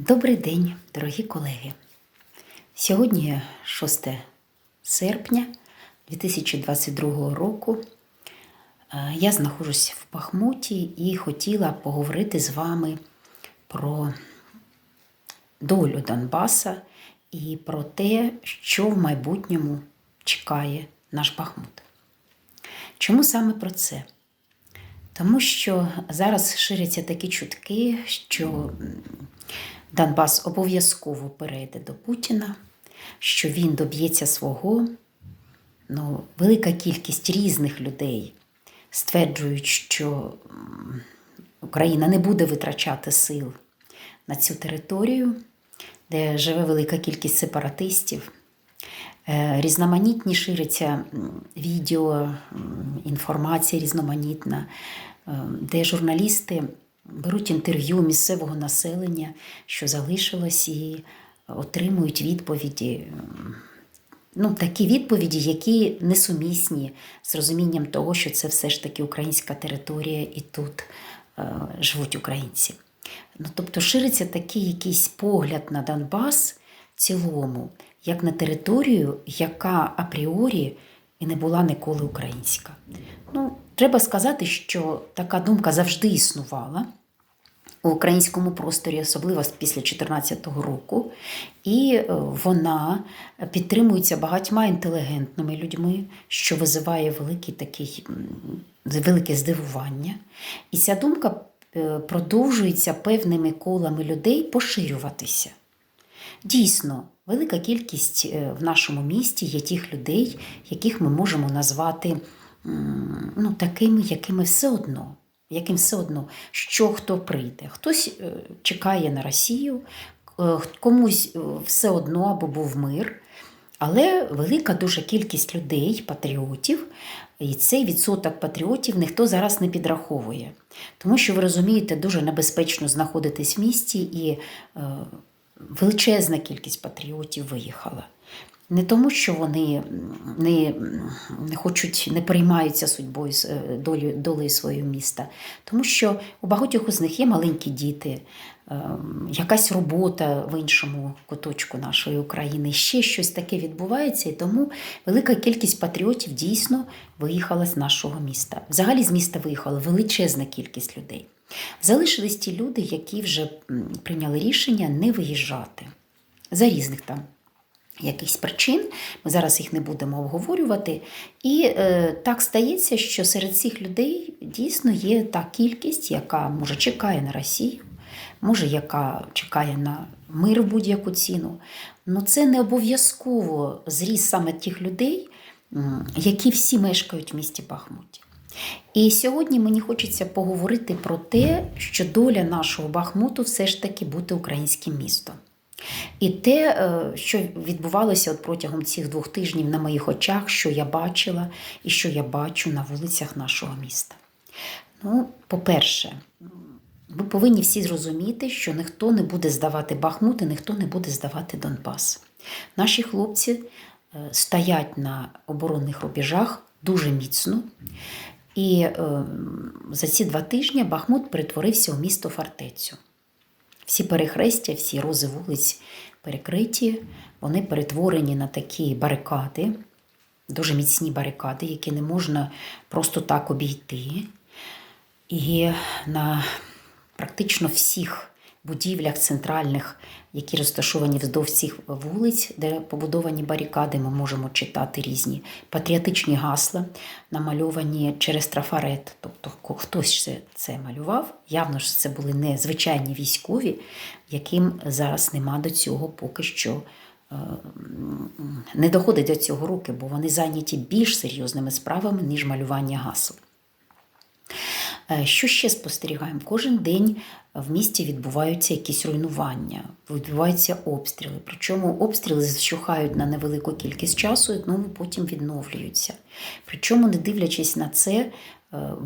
Добрий день, дорогі колеги. Сьогодні 6 серпня 2022 року. Е, Я знаходжусь в Бахмуті і хотіла поговорити з вами про долю Донбаса і про те, що в майбутньому чекає наш Бахмут. Чому саме про це? Тому що зараз ширяться такі чутки, що Донбас обов'язково перейде до Путіна, що він доб'ється свого. Ну, велика кількість різних людей стверджують, що Україна не буде витрачати сил на цю територію, де живе велика кількість сепаратистів. Е, Різноманітні ширяться м, відео, інформація різноманітна, е, де журналісти беруть інтерв'ю місцевого населення, що залишилось, і отримують відповіді. Ну, такі відповіді, які несумісні з розумінням того, що це все ж таки українська територія і тут е, живуть українці. Ну, тобто шириться такий якийсь погляд на Донбас в цілому, як на територію, яка апріорі і не була ніколи українська. Ну, треба сказати, що така думка завжди існувала у українському просторі, особливо після 2014 року, і е, вона підтримується багатьма інтелігентними людьми, що визиває великий такий, велике здивування. І ця думка е, продовжується певними колами людей поширюватися. Дійсно, велика кількість е, в нашому місті є тих людей, яких ми можемо назвати ну, такими, якими все одно. Яким все одно, що хто прийде. Хтось е, чекає на Росію, е, комусь е, все одно аби був мир. Але велика дуже кількість людей, патріотів, і цей відсоток патріотів ніхто зараз не підраховує. Тому що ви розумієте, дуже небезпечно знаходитись в місті, і величезна кількість патріотів виїхала. Не тому, що вони не, не хочуть, не переймаються судьбою е, долею, долею свого міста, тому що у багатьох з них є маленькі діти, е, якась робота в іншому куточку нашої України, ще щось таке відбувається, і тому велика кількість патріотів дійсно виїхала з нашого міста. Взагалі з міста виїхала величезна кількість людей. Залишились ті люди, які вже прийняли рішення не виїжджати за різних там якихось причин. Ми зараз їх не будемо обговорювати. І е, так стається, що серед цих людей дійсно є та кількість, яка може чекає на Росію, може, яка чекає на мир в будь-яку ціну. Ну це не обов'язково зріс саме тих людей, які всі мешкають в місті Бахмуті. І сьогодні мені хочеться поговорити про те, що доля нашого Бахмуту все ж таки бути українським містом. І те, е, що відбувалося от протягом цих двох тижнів на моїх очах, що я бачила і що я бачу на вулицях нашого міста. Ну, по-перше, ми повинні всі зрозуміти, що ніхто не буде здавати Бахмут і ніхто не буде здавати Донбас. Наші хлопці е, стоять на оборонних рубежах дуже міцно. І е, за ці два тижні Бахмут перетворився у місто фортецю. Всі перехрестя, всі рози вулиць перекриті, вони перетворені на такі барикади, дуже міцні барикади, які не можна просто так обійти. І на практично всіх будівлях центральних, які розташовані вздовж цих вулиць, де побудовані барикади, ми можемо читати різні патріотичні гасла, намальовані через трафарет. Тобто хтось це, малював. Явно ж це були не звичайні військові, яким зараз нема до цього поки що. е, Не доходить до цього руки, бо вони зайняті більш серйозними справами, ніж малювання гасел. Е, Що ще спостерігаємо? Кожен день в місті відбуваються якісь руйнування, відбуваються обстріли. Причому обстріли зщухають на невелику кількість часу і знову потім відновлюються. Причому, не дивлячись на це, е,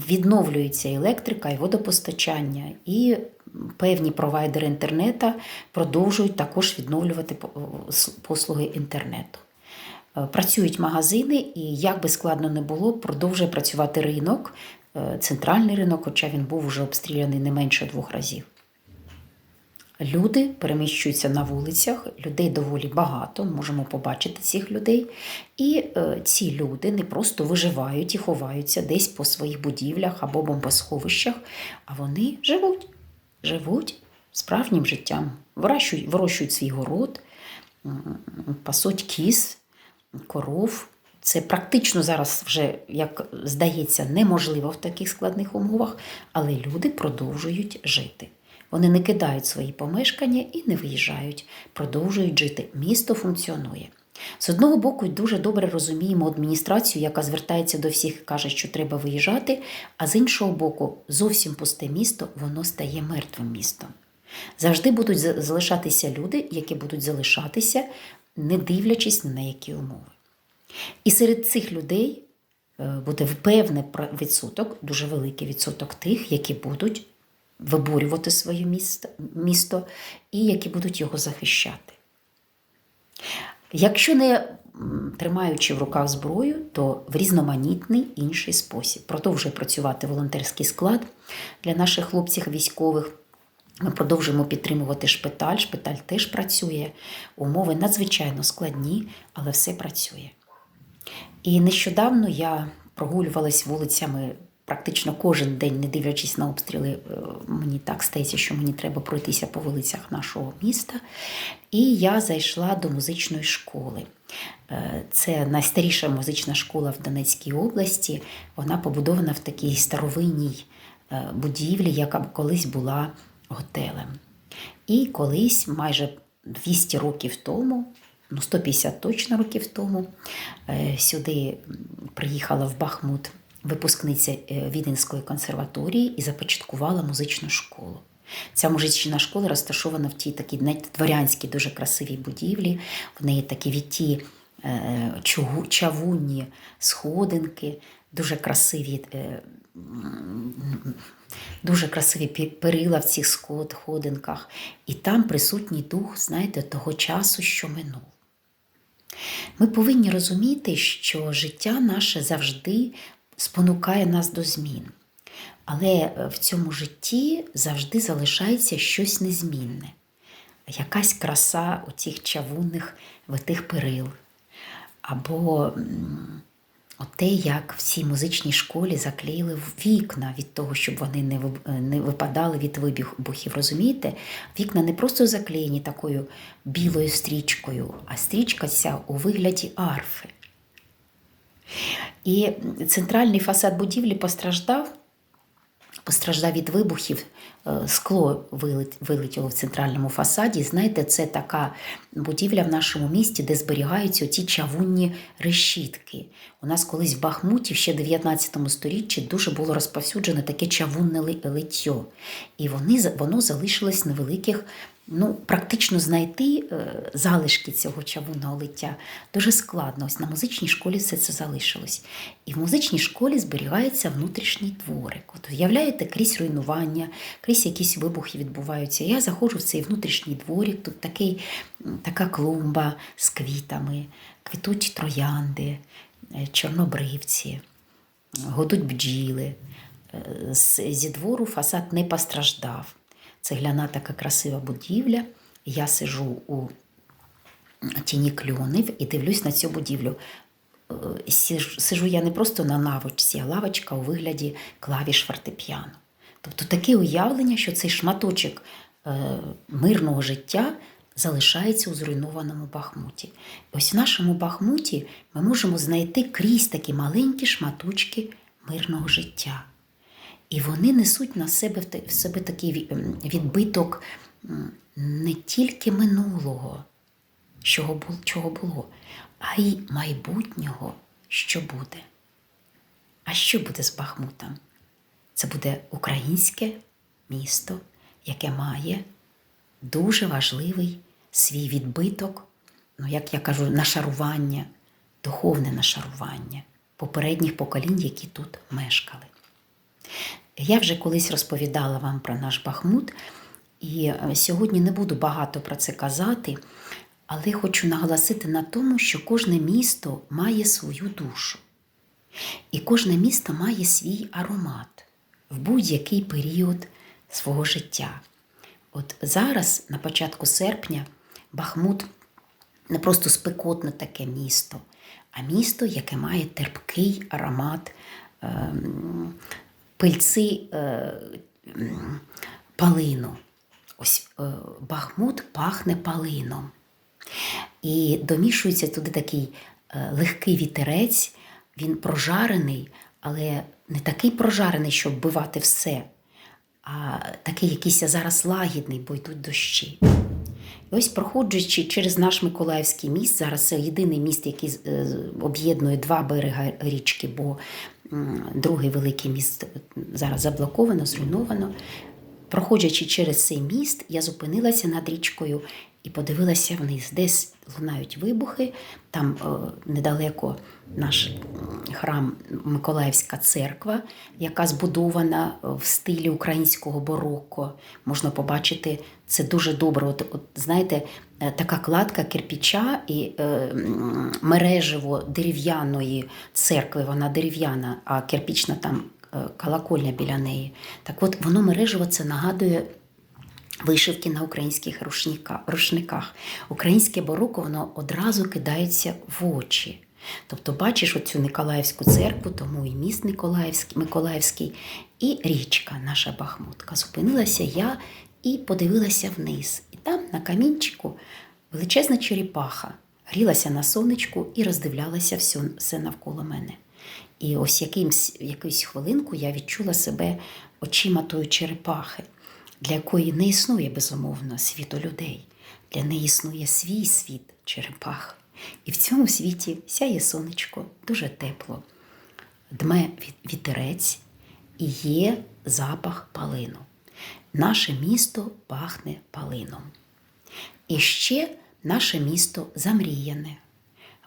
відновлюється електрика і водопостачання, і певні провайдери інтернету продовжують також відновлювати послуги інтернету. Е, Працюють магазини, і як би складно не було, продовжує працювати ринок, е, центральний ринок, хоча він був вже обстріляний не менше двох разів. Люди переміщуються на вулицях, людей доволі багато, можемо побачити цих людей. І е, ці люди не просто виживають і ховаються десь по своїх будівлях або бомбосховищах, а вони живуть, живуть справжнім життям, вирощують, вирощують свій город, пасуть кіз, коров. Це практично зараз вже, як здається, неможливо в таких складних умовах, але люди продовжують жити. Вони не кидають свої помешкання і не виїжджають, продовжують жити. Місто функціонує. З одного боку, дуже добре розуміємо адміністрацію, яка звертається до всіх і каже, що треба виїжджати, а з іншого боку, зовсім пусте місто, воно стає мертвим містом. Завжди будуть залишатися люди, які будуть залишатися, не дивлячись на які умови. І серед цих людей е, буде певний відсоток, дуже великий відсоток тих, які будуть виборювати своє місто, місто і які будуть його захищати. Якщо не тримаючи в руках зброю, то в різноманітний інший спосіб. Продовжує працювати волонтерський склад для наших хлопців військових. Ми продовжуємо підтримувати шпиталь. Шпиталь теж працює. Умови надзвичайно складні, але все працює. І нещодавно я прогулювалась вулицями практично кожен день, не дивлячись на обстріли. е, Мені так стається, що мені треба пройтися по вулицях нашого міста. І я зайшла до музичної школи. Е, Це найстаріша музична школа в Донецькій області. Вона побудована в такій старовинній е, будівлі, яка колись була готелем. І колись, майже 200 років тому, ну 150 точно років тому, е, сюди приїхала в Бахмут випускниця е, Віденської консерваторії і започаткувала музичну школу. Ця музична школа розташована в тій такій знаєте, дворянській дуже красивій будівлі. В неї такі віті е, чавунні сходинки, дуже красиві. Дуже красиві перила в цих сходинках, і там присутній дух, знаєте, того часу, що минув. Ми повинні розуміти, що життя наше завжди спонукає нас до змін. Але е, в цьому житті завжди залишається щось незмінне, якась краса у цих чавунних витих перил. Або м, те, як всі музичні школі заклеїли вікна від того, щоб вони не не випадали від вибухів. Розумієте? Вікна не просто заклеєні такою білою стрічкою, а стрічка ця у вигляді арфи. І центральний фасад будівлі постраждав, постраждав від вибухів, е, скло вилетіло в центральному фасаді. Знаєте, це така будівля в нашому місті, де зберігаються ті чавунні решітки. У нас колись в Бахмуті ще в 19 сторіччі дуже було розповсюджено таке чавунне литьо. І вони, воно залишилось невеликих. Ну, практично знайти е, залишки цього чавунного лиття дуже складно. Ось на музичній школі все це залишилось. І в музичній школі зберігається внутрішній дворик. От уявляєте, крізь руйнування, крізь якісь вибухи відбуваються. Я заходжу в цей внутрішній дворик, тут такий, така клумба з квітами, квітуть троянди, е, чорнобривці, годуть бджіли. Е, Зі двору фасад не постраждав. Цегляна така красива будівля. Я сижу у тіні кльонів і дивлюсь на цю будівлю. Е, Сижу я не просто на лавочці, а лавочка у вигляді клавіш фортепіано. Тобто таке уявлення, що цей шматочок е, мирного життя залишається у зруйнованому Бахмуті. Ось в нашому Бахмуті ми можемо знайти крізь такі маленькі шматочки мирного життя. І вони несуть на себе в себе такий ем, відбиток не тільки минулого, чого було, чого було, а й майбутнього, що буде. А що буде з Бахмутом? Це буде українське місто, яке має дуже важливий свій відбиток, ну, як я кажу, нашарування, духовне нашарування попередніх поколінь, які тут мешкали. Я вже колись розповідала вам про наш Бахмут, і е, сьогодні не буду багато про це казати, але хочу наголосити на тому, що кожне місто має свою душу. І кожне місто має свій аромат в будь-який період свого життя. От зараз, на початку серпня, Бахмут не просто спекотне таке місто, а місто, яке має терпкий аромат ем, пильці е, палину. Ось е, Бахмут пахне палином. І домішується туди такий е, легкий вітерець, він прожарений, але не такий прожарений, щоб вбивати все, а такий якийсь зараз лагідний, бо йдуть дощі. І ось проходжуючи через наш Миколаївський міст, зараз це єдиний міст, який е, об'єднує два берега річки, бо другий великий міст зараз заблоковано, зруйновано. Проходячи через цей міст, я зупинилася над річкою і подивилася вниз. Десь лунають вибухи, там е, недалеко наш храм Миколаївська церква, яка збудована в стилі українського бароко. Можна побачити це дуже добре. От, от знаєте, е, така кладка кирпіча і е, мережево дерев'яної церкви, вона дерев'яна, а кирпічна там е, колокольня біля неї. Так от воно мережево це нагадує вишивки на українських рушниках. Українське бароко воно одразу кидається в очі. Тобто, бачиш оцю Николаївську церкву, тому і міст Николаївський, Миколаївський, і річка, наша Бахмутка. Зупинилася я і подивилася вниз. І там на камінчику величезна черепаха грілася на сонечку і роздивлялася все, все навколо мене. І ось якимсь, якусь хвилинку я відчула себе очима тої черепахи, для якої не існує безумовно світу людей. Для неї існує свій світ черепах. І в цьому світі сяє сонечко, дуже тепло, дме вітерець і є запах палину. Наше місто пахне палином. І ще наше місто замріяне.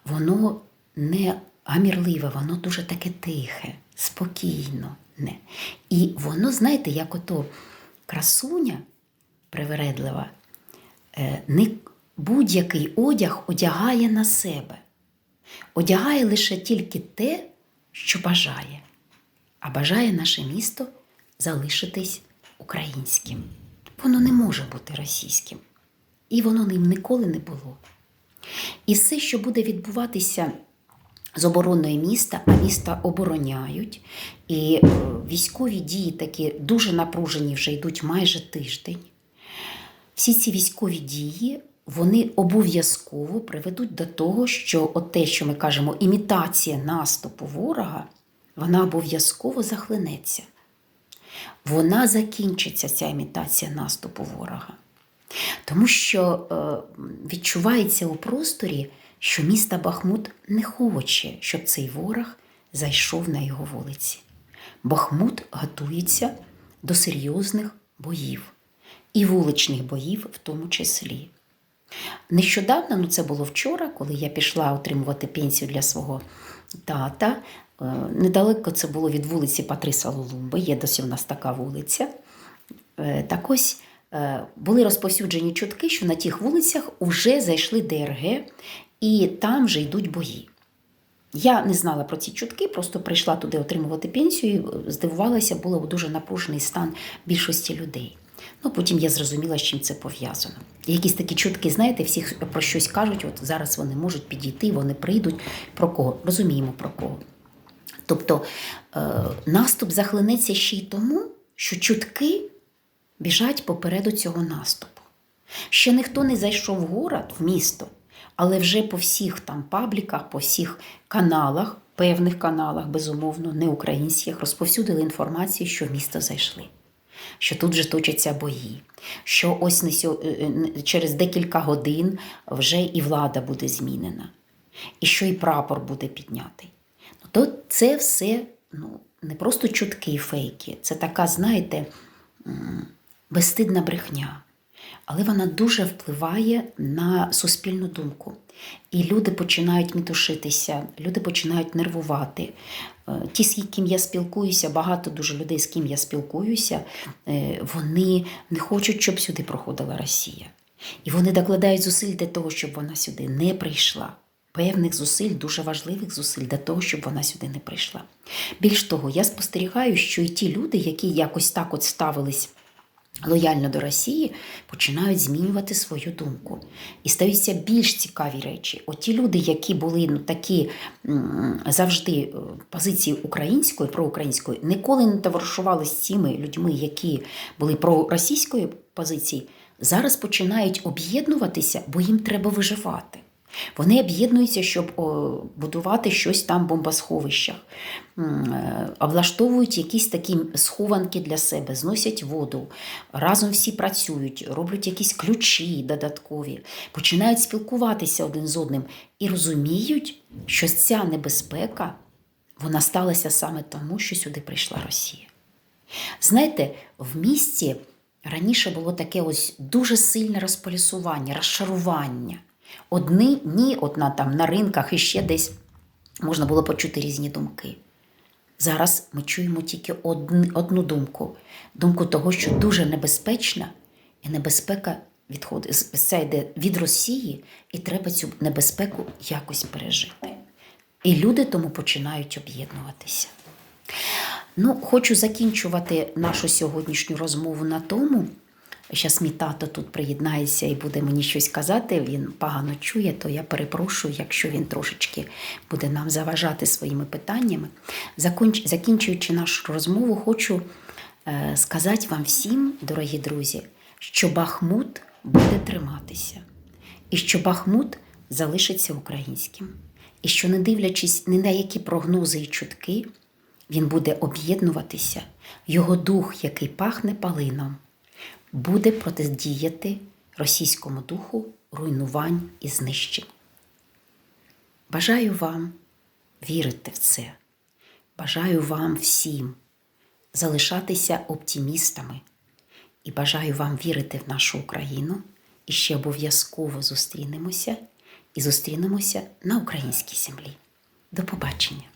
Воно не гамірливе, воно дуже таке тихе, спокійно. І воно, знаєте, як ото красуня привередлива, е, не будь-який одяг одягає на себе. Одягає лише тільки те, що бажає. А бажає наше місто залишитись українським. Воно не може бути російським. І воно ним ніколи не було. І все, що буде відбуватися з обороною міста, а міста обороняють, і е, військові дії такі дуже напружені вже йдуть майже тиждень. Всі ці військові дії вони обов'язково приведуть до того, що от те, що ми кажемо, імітація наступу ворога, вона обов'язково захлинеться. Вона закінчиться, ця імітація наступу ворога. Тому що е, відчувається у просторі, що міста Бахмут не хоче, щоб цей ворог зайшов на його вулиці. Бахмут готується до серйозних боїв і вуличних боїв в тому числі. Нещодавно, ну це було вчора, коли я пішла отримувати пенсію для свого тата. Е, Недалеко це було від вулиці Патриса Лулумби, є досі в нас така вулиця. Е, Так ось е, були розповсюджені чутки, що на тих вулицях вже зайшли ДРГ і там вже йдуть бої. Я не знала про ці чутки, просто прийшла туди отримувати пенсію і здивувалася, було дуже напружений стан більшості людей. Ну, потім я зрозуміла, з чим це пов'язано. Якісь такі чутки, знаєте, всі про щось кажуть, от зараз вони можуть підійти, вони прийдуть. Про кого? Розуміємо про кого. Тобто е, наступ захлинеться ще й тому, що чутки біжать попереду цього наступу. Ще ніхто не зайшов в город, в місто, але вже по всіх там пабліках, по всіх каналах, певних каналах, безумовно, не українських, розповсюдили інформацію, що в місто зайшли. Що тут вже точаться бої, що ось не сьо- е, е, через декілька годин вже і влада буде змінена, і що і прапор буде піднятий. Ну, то це все ну, не просто чутки і фейки, це така, знаєте, безстидна брехня. Але вона дуже впливає на суспільну думку. І люди починають мітушитися, люди починають нервувати. Е, Ті, з ким я спілкуюся, багато дуже людей, з ким я спілкуюся, е, вони не хочуть, щоб сюди проходила Росія. І вони докладають зусиль для того, щоб вона сюди не прийшла. Певних зусиль, дуже важливих зусиль для того, щоб вона сюди не прийшла. Більш того, я спостерігаю, що і ті люди, які якось так от ставились лояльно до Росії, починають змінювати свою думку. І стаються більш цікаві речі. От ті люди, які були ну, такі завжди е, позиції української, проукраїнської, ніколи не товаришували з цими людьми, які були проросійської позиції, зараз починають об'єднуватися, бо їм треба виживати. Вони об'єднуються, щоб будувати щось там в бомбосховищах, е, облаштовують якісь такі схованки для себе, зносять воду, разом всі працюють, роблять якісь ключі додаткові, починають спілкуватися один з одним і розуміють, що ця небезпека вона сталася саме тому, що сюди прийшла Росія. Знаєте, в місті раніше було таке ось дуже сильне розполісування, розшарування. Одні ні, одна там на ринках і ще десь можна було почути різні думки. Зараз ми чуємо тільки одн- одну думку: думку того, що дуже небезпечна, і небезпека відходить це йде від Росії, і треба цю небезпеку якось пережити. І люди тому починають об'єднуватися. Ну, хочу закінчувати нашу сьогоднішню розмову на тому. Зараз мій тато тут приєднається і буде мені щось казати. Він погано чує, то я перепрошую, якщо він трошечки буде нам заважати своїми питаннями. Закінчуючи нашу розмову, хочу е, сказати вам всім, дорогі друзі, що Бахмут буде триматися, і що Бахмут залишиться українським, і що, не дивлячись ні на які прогнози і чутки, він буде об'єднуватися, його дух, який пахне палином, буде протидіяти російському духу руйнувань і знищень. Бажаю вам вірити в це. Бажаю вам всім залишатися оптимістами і бажаю вам вірити в нашу Україну. І ще обов'язково зустрінемося і зустрінемося на українській землі. До побачення!